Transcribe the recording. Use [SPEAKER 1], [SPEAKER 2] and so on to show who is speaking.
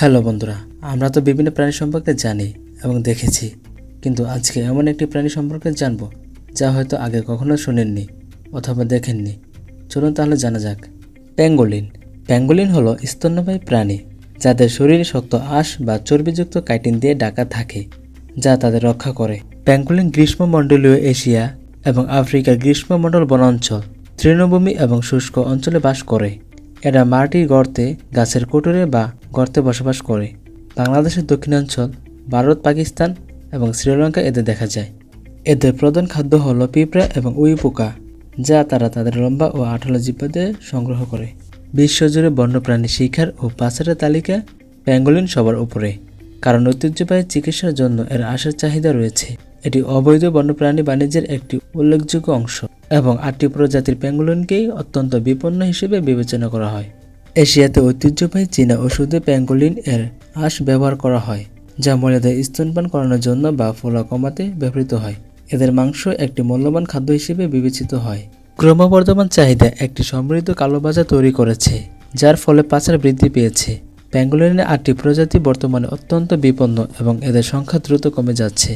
[SPEAKER 1] Hello বন্ধুরা, আমরা তো বিভিন্ন প্রাণী সম্পর্কে জানি এবং দেখেছি, কিন্তু আজকে এমন একটি প্রাণী সম্পর্কে জানব, যা হয়তো আগে কখনো শুনেননি অথবা দেখেননি। চলুন তাহলে জানা যাক। প্যাঙ্গোলিন। প্যাঙ্গোলিন হলো স্তন্যপায়ী প্রাণী, যাদের শরীরে শক্ত আঁশ বা চর্বিযুক্ত কাইটিন দিয়ে ডাকা থাকে, যা তাদের রক্ষা করে। প্যাঙ্গোলিন গ্রীষ্মমণ্ডলীয় এশিয়া এবং আফ্রিকার গ্রীষ্মমণ্ডল বনাঞ্চল, তৃণভূমি এবং শুষ্ক অঞ্চলে বাস করে। এরা মাটির গর্তে, গাছের কোটরে বা গর্তে বসবাস করে। বাংলাদেশের দক্ষিণাঞ্চল, ভারত, পাকিস্তান এবং শ্রীলঙ্কা এদের দেখা যায়। এদের প্রধান খাদ্য হলো পিঁপড়া এবং উই পোকা, যা তারা তাদের লম্বা ও আঠালো জিব্বা দিয়ে সংগ্রহ করে। বিশ্বজুড়ে বন্যপ্রাণী শিকার ও পাচারের তালিকা প্যাঙ্গোলিন সবার উপরে। কারণ ঐতিহ্যবাহী চিকিৎসার জন্য এর আশার চাহিদা রয়েছে। এটি অবৈধ বন্যপ্রাণী বাণিজ্যের একটি উল্লেখযোগ্য অংশ। এবং আটটি প্রজাতির প্যাঙ্গোলিনকেই অত্যন্ত বিপন্ন হিসেবে বিবেচনা করা হয়। এশিয়াতে ঐতিহ্যবাহী চীনা ওষুধে প্যাঙ্গোলিন এর আঁশ ব্যবহার করা হয়, যা মহিলাদের স্তনপান করানোর জন্য বা ফোলা কমাতে ব্যবহৃত হয়। এদের মাংস একটি মূল্যবান খাদ্য হিসেবে বিবেচিত হয়। ক্রমবর্ধমান চাহিদা একটি সমৃদ্ধ কালোবাজার তৈরি করেছে, যার ফলে পাচার বৃদ্ধি পেয়েছে। প্যাঙ্গোলিনের আটটি প্রজাতি বর্তমানে অত্যন্ত বিপন্ন এবং এদের সংখ্যা দ্রুত কমে যাচ্ছে।